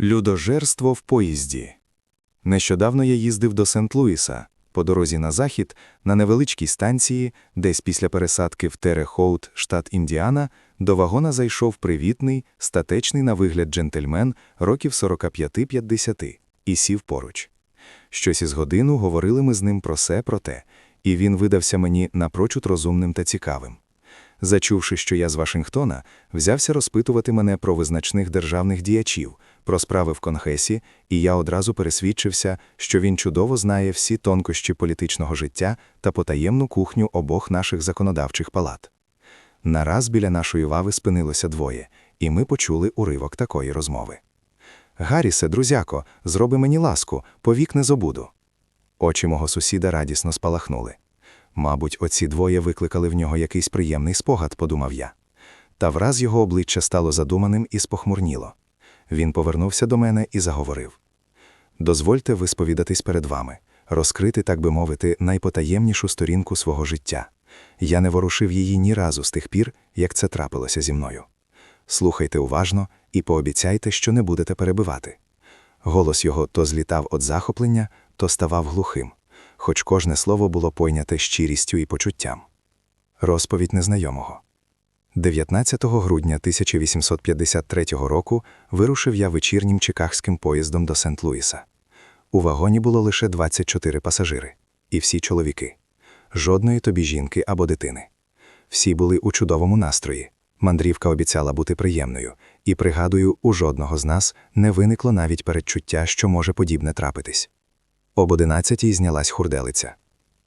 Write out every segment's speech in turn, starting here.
Людожерство в поїзді. Нещодавно я їздив до Сент-Луіса. По дорозі на захід, на невеличкій станції, десь після пересадки в Терехоут, штат Індіана, до вагона зайшов привітний, статечний на вигляд джентльмен років 45-50 і сів поруч. Щось із годину говорили ми з ним про се, про те, і він видався мені напрочуд розумним та цікавим. Зачувши, що я з Вашингтона, взявся розпитувати мене про визначних державних діячів, про справи в Конгресі, і я одразу пересвідчився, що він чудово знає всі тонкощі політичного життя та потаємну кухню обох наших законодавчих палат. Нараз біля нашої лави спинилося двоє, і ми почули уривок такої розмови. Гаррісе, друзяко, зроби мені ласку, повік не забуду. Очі мого сусіда радісно спалахнули. Мабуть, оці двоє викликали в нього якийсь приємний спогад, подумав я. Та враз його обличчя стало задуманим і спохмурніло. Він повернувся до мене і заговорив: Дозвольте висповідатись перед вами, розкрити, так би мовити, найпотаємнішу сторінку свого життя. Я не ворушив її ні разу з тих пір, як це трапилося зі мною. Слухайте уважно і пообіцяйте, що не будете перебивати. Голос його то злітав від захоплення, то ставав глухим, хоч кожне слово було пойняте щирістю і почуттям. Розповідь незнайомого. 19 грудня 1853 року вирушив я вечірнім чикагським поїздом до Сент-Луіса. У вагоні було лише 24 пасажири, і всі чоловіки. Жодної тобі жінки або дитини. Всі були у чудовому настрої. Мандрівка обіцяла бути приємною, і, пригадую, у жодного з нас не виникло навіть передчуття, що може подібне трапитись. Об одинадцятій знялась хурделиця.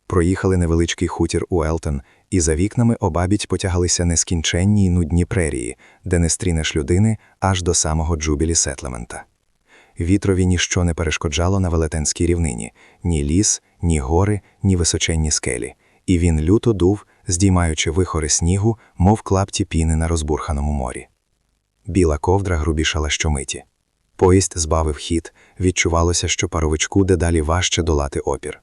Проїхали невеличкий хутір Уелтон, і за вікнами обабіть потягалися нескінченні й нудні прерії, де не стрінеш людини аж до самого Джубілі Сетлемента. Вітрові ніщо не перешкоджало на велетенській рівнині ні ліс, ні гори, ні височенні скелі, і він люто дув, здіймаючи вихори снігу, мов клапті піни на розбурханому морі. Біла ковдра грубішала щомиті. Поїзд збавив хід, відчувалося, що паровичку дедалі важче долати опір.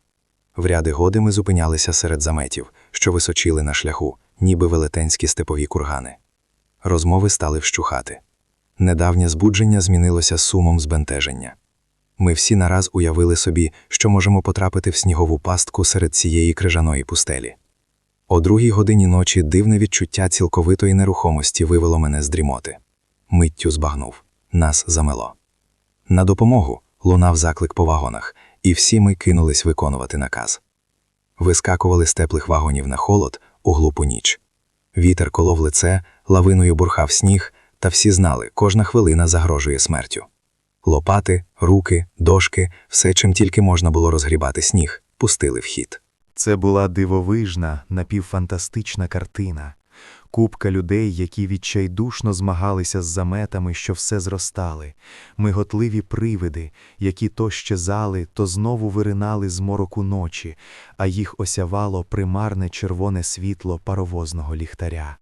В ряди годи ми зупинялися серед заметів, що височили на шляху, ніби велетенські степові кургани. Розмови стали вщухати. Недавнє збудження змінилося сумом збентеження. Ми всі нараз уявили собі, що можемо потрапити в снігову пастку серед цієї крижаної пустелі. О другій годині ночі дивне відчуття цілковитої нерухомості вивело мене з дрімоти. Миттю збагнув. Нас замело. На допомогу лунав заклик по вагонах, і всі ми кинулись виконувати наказ. Вискакували з теплих вагонів на холод у глупу ніч. Вітер колов лице, лавиною бурхав сніг, та всі знали, кожна хвилина загрожує смертю. Лопати, руки, дошки, все, чим тільки можна було розгрібати сніг, пустили в хід. Це була дивовижна, напівфантастична картина. Купка людей, які відчайдушно змагалися з заметами, що все зростали, миготливі привиди, які то щезали, то знову виринали з мороку ночі, а їх осявало примарне червоне світло паровозного ліхтаря.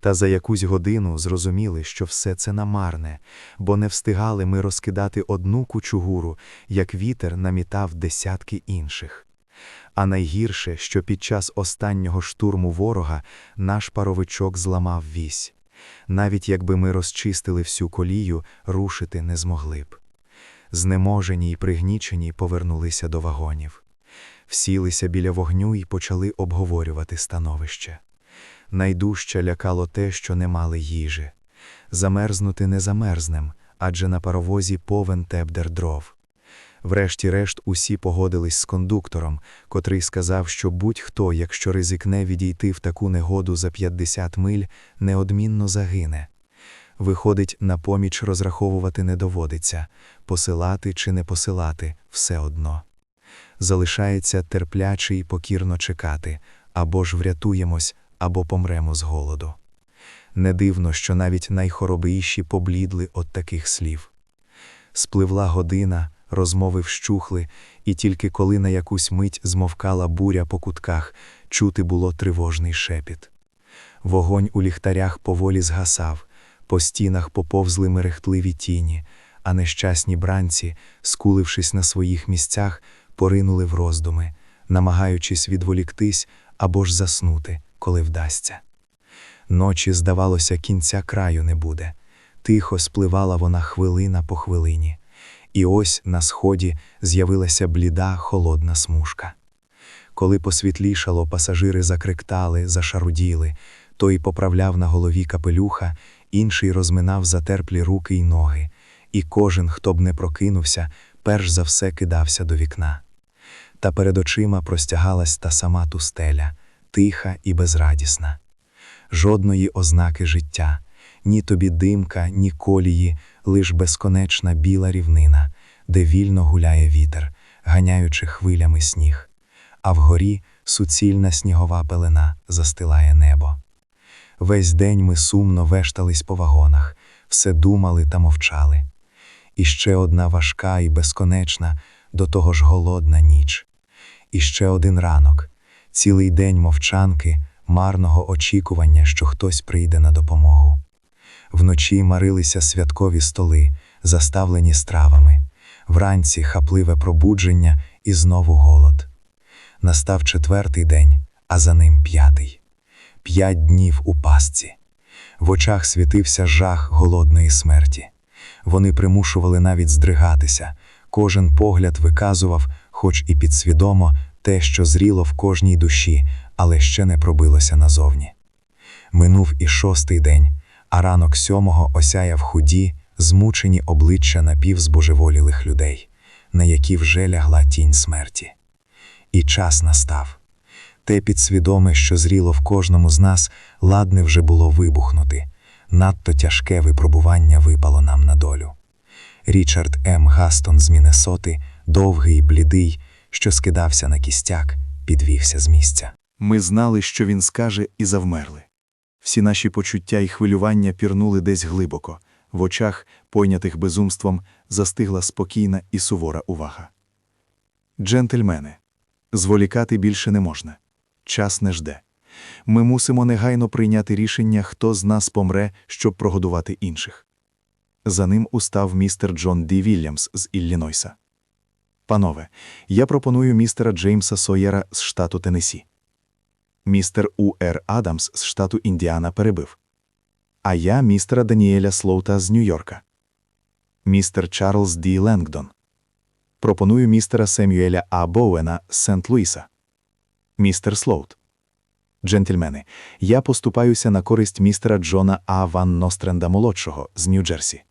Та за якусь годину зрозуміли, що все це намарне, бо не встигали ми розкидати одну кучугуру, як вітер намітав десятки інших. А найгірше, що під час останнього штурму ворога наш паровичок зламав вісь. Навіть якби ми розчистили всю колію, рушити не змогли б. Знеможені й пригнічені повернулися до вагонів. Всілися біля вогню і почали обговорювати становище. Найдужче лякало те, що не мали їжі. Замерзнути не замерзнем, адже на паровозі повен тебдер дров. Врешті-решт усі погодились з кондуктором, котрий сказав, що будь-хто, якщо ризикне відійти в таку негоду за 50 миль, неодмінно загине. Виходить, на поміч розраховувати не доводиться, посилати чи не посилати все одно. Залишається терпляче і покірно чекати, або ж врятуємось, або помремо з голоду. Не дивно, що навіть найхоробіші поблідли от таких слів. Спливла година, розмови вщухли, і тільки коли на якусь мить змовкала буря по кутках, чути було тривожний шепіт. Вогонь у ліхтарях поволі згасав, по стінах поповзли мерехтливі тіні, а нещасні бранці, скулившись на своїх місцях, поринули в роздуми, намагаючись відволіктись або ж заснути, коли вдасться. Ночі, здавалося, кінця краю не буде. Тихо спливала вона хвилина по хвилині, і ось на сході з'явилася бліда холодна смужка. Коли посвітлішало, пасажири закриктали, зашаруділи, той поправляв на голові капелюха, інший розминав затерплі руки й ноги, і кожен, хто б не прокинувся, перш за все кидався до вікна. Та перед очима простягалась та сама тустеля, тиха і безрадісна. Жодної ознаки життя, ні тобі димка, ні колії, лиш безконечна біла рівнина, де вільно гуляє вітер, ганяючи хвилями сніг, а вгорі суцільна снігова пелена застилає небо. Весь день ми сумно вештались по вагонах, все думали та мовчали. І ще одна важка і безконечна, до того ж голодна ніч. І ще один ранок, цілий день мовчанки, марного очікування, що хтось прийде на допомогу. Вночі марилися святкові столи, заставлені стравами, вранці хапливе пробудження і знову голод. Настав четвертий день, а за ним п'ятий. П'ять днів у пастці. В очах світився жах голодної смерті. Вони примушували навіть здригатися. Кожен погляд виказував, хоч і підсвідомо, те, що зріло в кожній душі, але ще не пробилося назовні. Минув і шостий день, а ранок сьомого осяяв худі, змучені обличчя напівзбожеволілих людей, на які вже лягла тінь смерті. І час настав. Те підсвідоме, що зріло в кожному з нас, ладне вже було вибухнути. Надто тяжке випробування випало нам на долю. Річард М. Гастон з Міннесоти, довгий, блідий, що скидався на кістяк, підвівся з місця. Ми знали, що він скаже, і завмерли. Всі наші почуття і хвилювання пірнули десь глибоко, в очах, пойнятих безумством, застигла спокійна і сувора увага. Джентльмени, зволікати більше не можна. Час не жде. Ми мусимо негайно прийняти рішення, хто з нас помре, щоб прогодувати інших. За ним устав містер Джон Ді Вільямс з Іллінойса. Панове, я пропоную містера Джеймса Сойєра з штату Теннессі. Містер У. Р. Адамс з штату Індіана перебив. А я містера Даніеля Слоута з Нью-Йорка. Містер Чарльз Ді Ленгдон. Пропоную містера Семюеля А. Боуена з Сент-Луіса. Містер Слоут. Джентльмени, я поступаюся на користь містера Джона А. Ван Ностренда молодшого з Нью-Джерсі.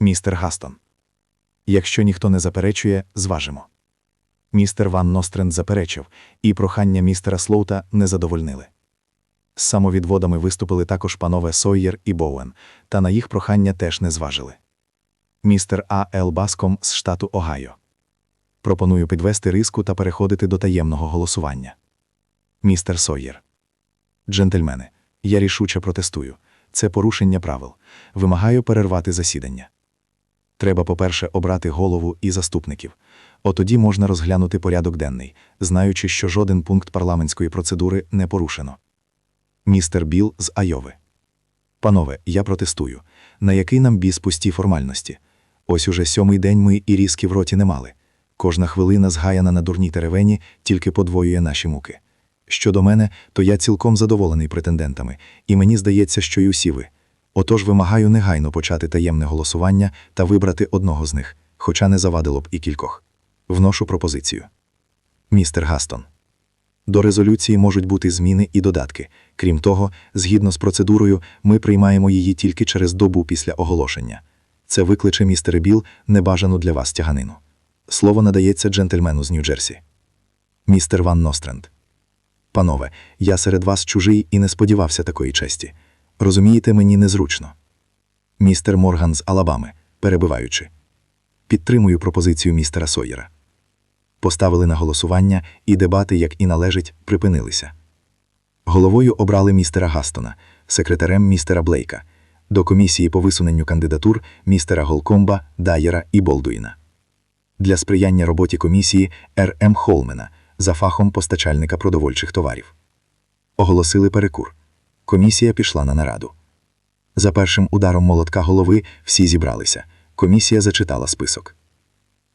Містер Гастон. Якщо ніхто не заперечує, зважимо. Містер Ван Ностренд заперечив, і прохання містера Слоута не задовольнили. З самовідводами виступили також панове Сойєр і Боуен, та на їх прохання теж не зважили. Містер А. Л. Баском з штату Огайо. Пропоную підвести риску та переходити до таємного голосування. Містер Сойєр. Джентльмени, я рішуче протестую. Це порушення правил. Вимагаю перервати засідання. Треба, по-перше, обрати голову і заступників. Отоді можна розглянути порядок денний, знаючи, що жоден пункт парламентської процедури не порушено. Містер Біл з Айови. Панове, я протестую. На який нам біс пусті формальності? Ось уже сьомий день ми і різки в роті не мали. Кожна хвилина, згаяна на дурній теревені, тільки подвоює наші муки. Щодо мене, то я цілком задоволений претендентами, і мені здається, що й усі ви. Отож вимагаю негайно почати таємне голосування та вибрати одного з них, хоча не завадило б і кількох. Вношу пропозицію. Містер Гастон. До резолюції можуть бути зміни і додатки. Крім того, згідно з процедурою, ми приймаємо її тільки через добу після оголошення. Це викличе містер Біл небажану для вас тяганину. Слово надається джентльмену з Нью-Джерсі. Містер Ван Ностренд. Панове, я серед вас чужий і не сподівався такої честі. Розумієте, мені незручно. Містер Морган з Алабами, перебиваючи. Підтримую пропозицію містера Сойєра. Поставили на голосування, і дебати, як і належить, припинилися. Головою обрали містера Гастона, секретарем містера Блейка, до комісії по висуненню кандидатур містера Голкомба, Дайєра і Болдуїна. Для сприяння роботі комісії Р. М. Холмена за фахом постачальника продовольчих товарів. Оголосили перекур. Комісія пішла на нараду. За першим ударом молотка голови всі зібралися. Комісія зачитала список.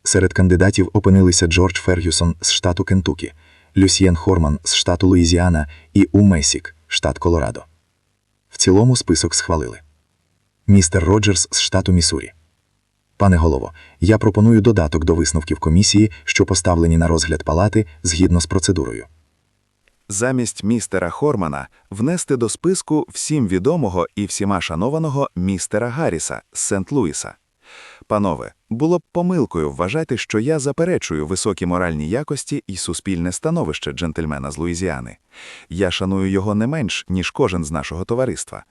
Серед кандидатів опинилися Джордж Фергюсон з штату Кентукі, Люсьєн Хорман з штату Луїзіана і У Месік, штат Колорадо. В цілому список схвалили. Містер Роджерс з штату Міссурі. Пане голово, я пропоную додаток до висновків комісії, що поставлені на розгляд палати згідно з процедурою. Замість містера Хормана внести до списку всім відомого і всіма шанованого містера Гарріса з Сент-Луіса. Панове, було б помилкою вважати, що я заперечую високі моральні якості і суспільне становище джентльмена з Луїзіани. Я шаную його не менш, ніж кожен з нашого товариства.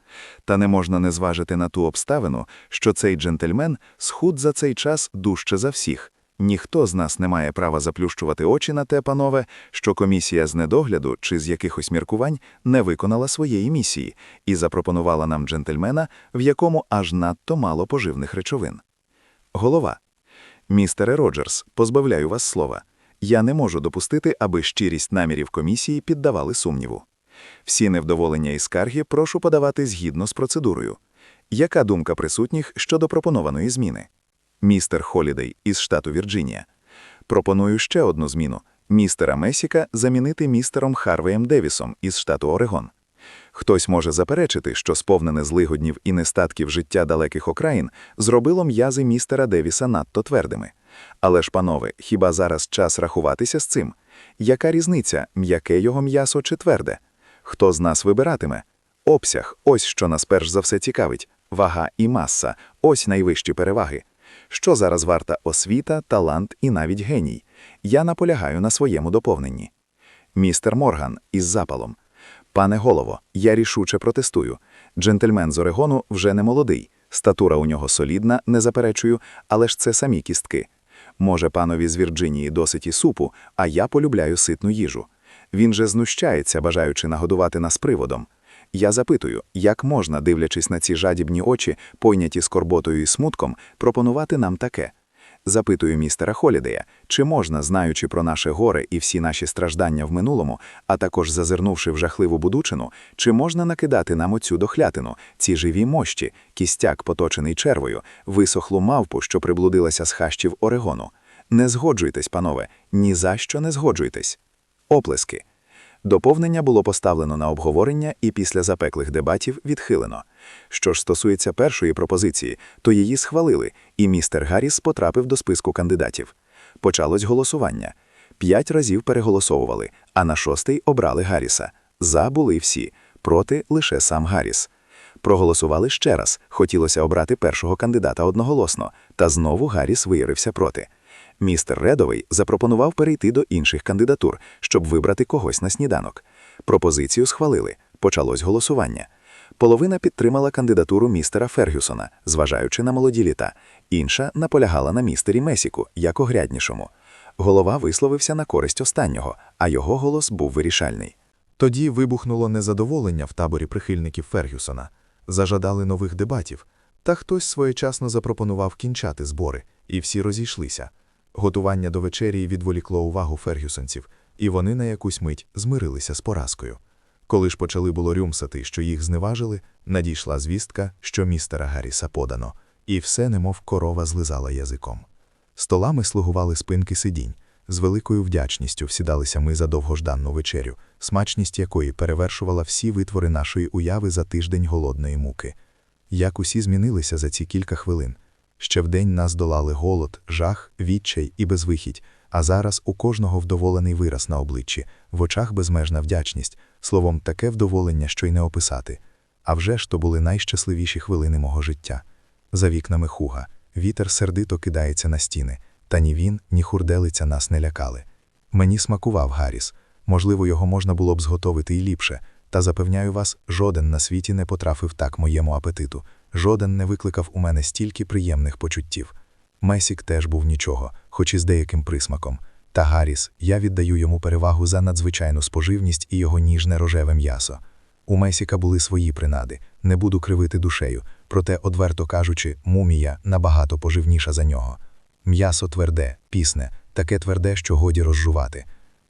Та не можна не зважити на ту обставину, що цей джентльмен схуд за цей час дужче за всіх. Ніхто з нас не має права заплющувати очі на те, панове, що комісія з недогляду чи з якихось міркувань не виконала своєї місії і запропонувала нам джентльмена, в якому аж надто мало поживних речовин. Голова. Містере Роджерс, позбавляю вас слова. Я не можу допустити, аби щирість намірів комісії піддавали сумніву. Всі невдоволення і скарги прошу подавати згідно з процедурою. Яка думка присутніх щодо пропонованої зміни? Містер Холідей із штату Вірджинія. Пропоную ще одну зміну. Містера Месіка замінити містером Харвеєм Девісом із штату Орегон. Хтось може заперечити, що сповнене злигоднів і нестатків життя далеких окраїн зробило м'язи містера Девіса надто твердими. Але ж, панове, хіба зараз час рахуватися з цим? Яка різниця, м'яке його м'ясо чи тверде? Хто з нас вибиратиме? Обсяг ось що нас перш за все цікавить. Вага і маса ось найвищі переваги. Що зараз варта освіта, талант і навіть геній? Я наполягаю на своєму доповненні. Містер Морган із запалом. Пане голово, я рішуче протестую. Джентльмен з Орегону вже не молодий, статура у нього солідна, не заперечую, але ж це самі кістки. Може, панові з Вірджинії досить і супу, а я полюбляю ситну їжу. Він же знущається, бажаючи нагодувати нас приводом. Я запитую, як можна, дивлячись на ці жадібні очі, пойняті скорботою і смутком, пропонувати нам таке? Запитую містера Холідея, чи можна, знаючи про наше горе і всі наші страждання в минулому, а також зазирнувши в жахливу будучину, чи можна накидати нам оцю дохлятину, ці живі мощі, кістяк, поточений червою, висохлу мавпу, що приблудилася з хащів Орегону? Не згоджуйтесь, панове, ні за що не згоджуйтесь. Оплески. Доповнення було поставлено на обговорення і після запеклих дебатів відхилено. Що ж стосується першої пропозиції, то її схвалили, і містер Гарріс потрапив до списку кандидатів. Почалось голосування. П'ять разів переголосовували, а на шостий обрали Гарріса. За були всі, проти лише сам Гарріс. Проголосували ще раз, хотілося обрати першого кандидата одноголосно, та знову Гарріс виявився проти. Містер Редовий запропонував перейти до інших кандидатур, щоб вибрати когось на сніданок. Пропозицію схвалили. Почалось голосування. Половина підтримала кандидатуру містера Фергюсона, зважаючи на молоді літа. Інша наполягала на містері Месіку, як огряднішому. Голова висловився на користь останнього, а його голос був вирішальний. Тоді вибухнуло незадоволення в таборі прихильників Фергюсона. Зажадали нових дебатів, та хтось своєчасно запропонував кінчати збори, і всі розійшлися. Готування до вечері відволікло увагу фергюсонців, і вони на якусь мить змирилися з поразкою. Коли ж почали було рюмсати, що їх зневажили, надійшла звістка, що містера Гарріса подано, і все, немов корова злизала язиком. Столами слугували спинки сидінь. З великою вдячністю всідалися ми за довгожданну вечерю, смачність якої перевершувала всі витвори нашої уяви за тиждень голодної муки. Як усі змінилися за ці кілька хвилин. Ще вдень нас долали голод, жах, відчай і безвихідь, а зараз у кожного вдоволений вираз на обличчі, в очах безмежна вдячність, словом, таке вдоволення, що й не описати. А вже ж то були найщасливіші хвилини мого життя. За вікнами хуга, вітер сердито кидається на стіни, та ні він, ні хурделиця нас не лякали. Мені смакував Гарріс. Можливо, його можна було б зготовити і ліпше, та запевняю вас, жоден на світі не потрафив так моєму апетиту, жоден не викликав у мене стільки приємних почуттів. Месік теж був нічого, хоч і з деяким присмаком. Та Гарріс, я віддаю йому перевагу за надзвичайну споживність і його ніжне рожеве м'ясо. У Месіка були свої принади, не буду кривити душею, проте, одверто кажучи, мумія набагато поживніша за нього. М'ясо тверде, пісне, таке тверде, що годі розжувати.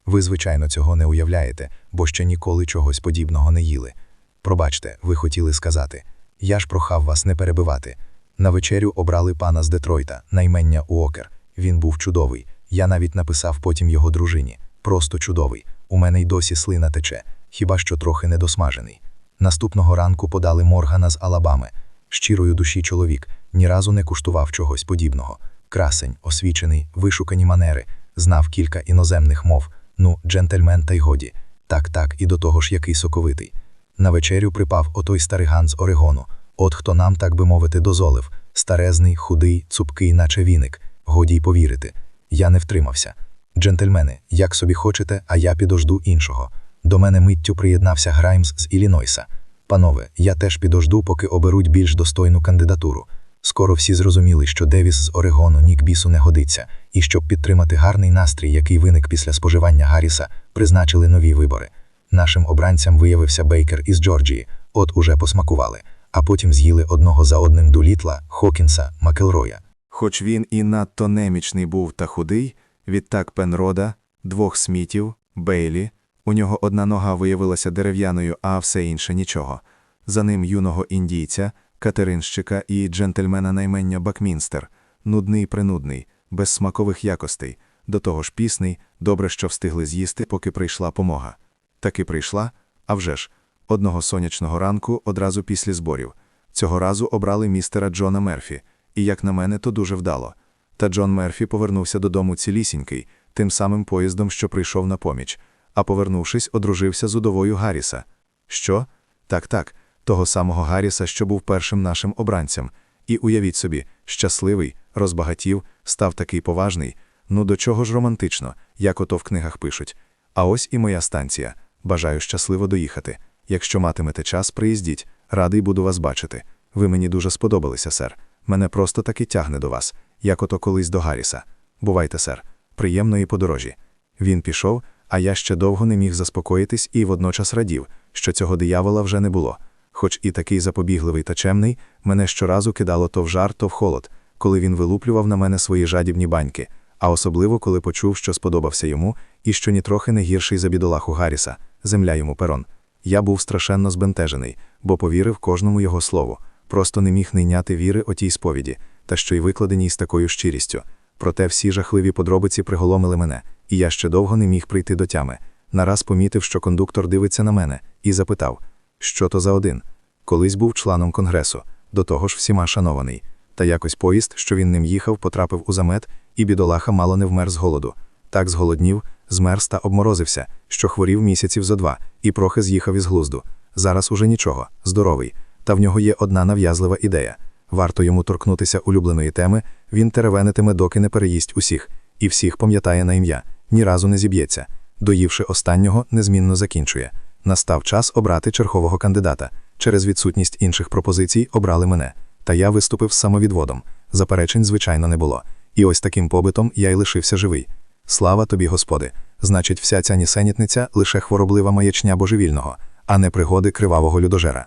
Ви, звичайно, цього не уявляєте, бо ще ніколи чогось подібного не їли. Пробачте, ви хотіли сказати. Я ж прохав вас не перебивати. На вечерю обрали пана з Детройта, наймення Уокер. Він був чудовий. Я навіть написав потім його дружині. Просто чудовий. У мене й досі слина тече, хіба що трохи недосмажений. Наступного ранку подали Моргана з Алабами. щирою душі чоловік, ні разу не куштував чогось подібного. Красень, освічений, вишукані манери, знав кілька іноземних мов. Ну, джентльмен та й годі. Так, так, і до того ж який соковитий. На вечерю припав отой стариган з Орегону. От хто нам, так би мовити, дозволив. Старезний, худий, цупкий, наче віник. Годі й повірити. Я не втримався. Джентльмени, як собі хочете, а я підожду іншого. До мене миттю приєднався Граймс з Іллінойса. Панове, я теж підожду, поки оберуть більш достойну кандидатуру. Скоро всі зрозуміли, що Девіс з Орегону ні к бісу не годиться, і щоб підтримати гарний настрій, який виник після споживання Гарріса, призначили нові вибори. Нашим обранцям виявився Бейкер із Джорджії, от уже посмакували, а потім з'їли одного за одним Дулітла, Хокінса, Макелроя. Хоч він і надто немічний був та худий, відтак Пенрода, двох смітів, Бейлі, у нього одна нога виявилася дерев'яною, а все інше нічого. За ним юного індійця, катеринщика і джентльмена наймення Бакмінстер, нудний принудний, без смакових якостей, до того ж пісний, добре, що встигли з'їсти, поки прийшла помога. Таки прийшла, а вже ж, одного сонячного ранку одразу після зборів. Цього разу обрали містера Джона Мерфі, і, як на мене, то дуже вдало. Та Джон Мерфі повернувся додому цілісінький, тим самим поїздом, що прийшов на поміч, а повернувшись, одружився з удовою Гарріса. Що? Так, так, того самого Гарріса, що був першим нашим обранцем. І уявіть собі, щасливий, розбагатів, став такий поважний. Ну до чого ж романтично, як ото в книгах пишуть. А ось і моя станція. Бажаю щасливо доїхати. Якщо матимете час, приїздіть. Радий буду вас бачити. Ви мені дуже сподобалися, сер. Мене просто таки тягне до вас, як ото колись до Гарріса. Бувайте, сер. Приємної подорожі. Він пішов, а я ще довго не міг заспокоїтись і водночас радів, що цього диявола вже не було. Хоч і такий запобігливий та чемний, мене щоразу кидало то в жар, то в холод, коли він вилуплював на мене свої жадібні баньки, а особливо коли почув, що сподобався йому, і що нітрохи не гірший за бідолаху Гарріса, земля йому перон. Я був страшенно збентежений, бо повірив кожному його слову, просто не міг не йняти віри отій сповіді, та що й викладеній з такою щирістю. Проте всі жахливі подробиці приголомили мене, і я ще довго не міг прийти до тями. Нараз помітив, що кондуктор дивиться на мене, і запитав, що то за один. Колись був членом конгресу, до того ж всіма шанований. Та якось поїзд, що він ним їхав, потрапив у замет, і бідолаха мало не вмер з голоду. Так зголоднів, змерз та обморозився, що хворів місяців зо два, і трохи з'їхав із глузду. Зараз уже нічого, здоровий. Та в нього є одна нав'язлива ідея. Варто йому торкнутися улюбленої теми, він теревенитиме, доки не переїсть усіх, і всіх пам'ятає на ім'я, ні разу не зіб'ється. Доївши останнього, незмінно закінчує. Настав час обрати чергового кандидата. Через відсутність інших пропозицій обрали мене. Та я виступив з самовідводом. Заперечень, звичайно, не було. І ось таким побитом я й лишився живий. Слава тобі, Господи! Значить, вся ця нісенітниця лише хвороблива маячня божевільного, а не пригоди кривавого людожера.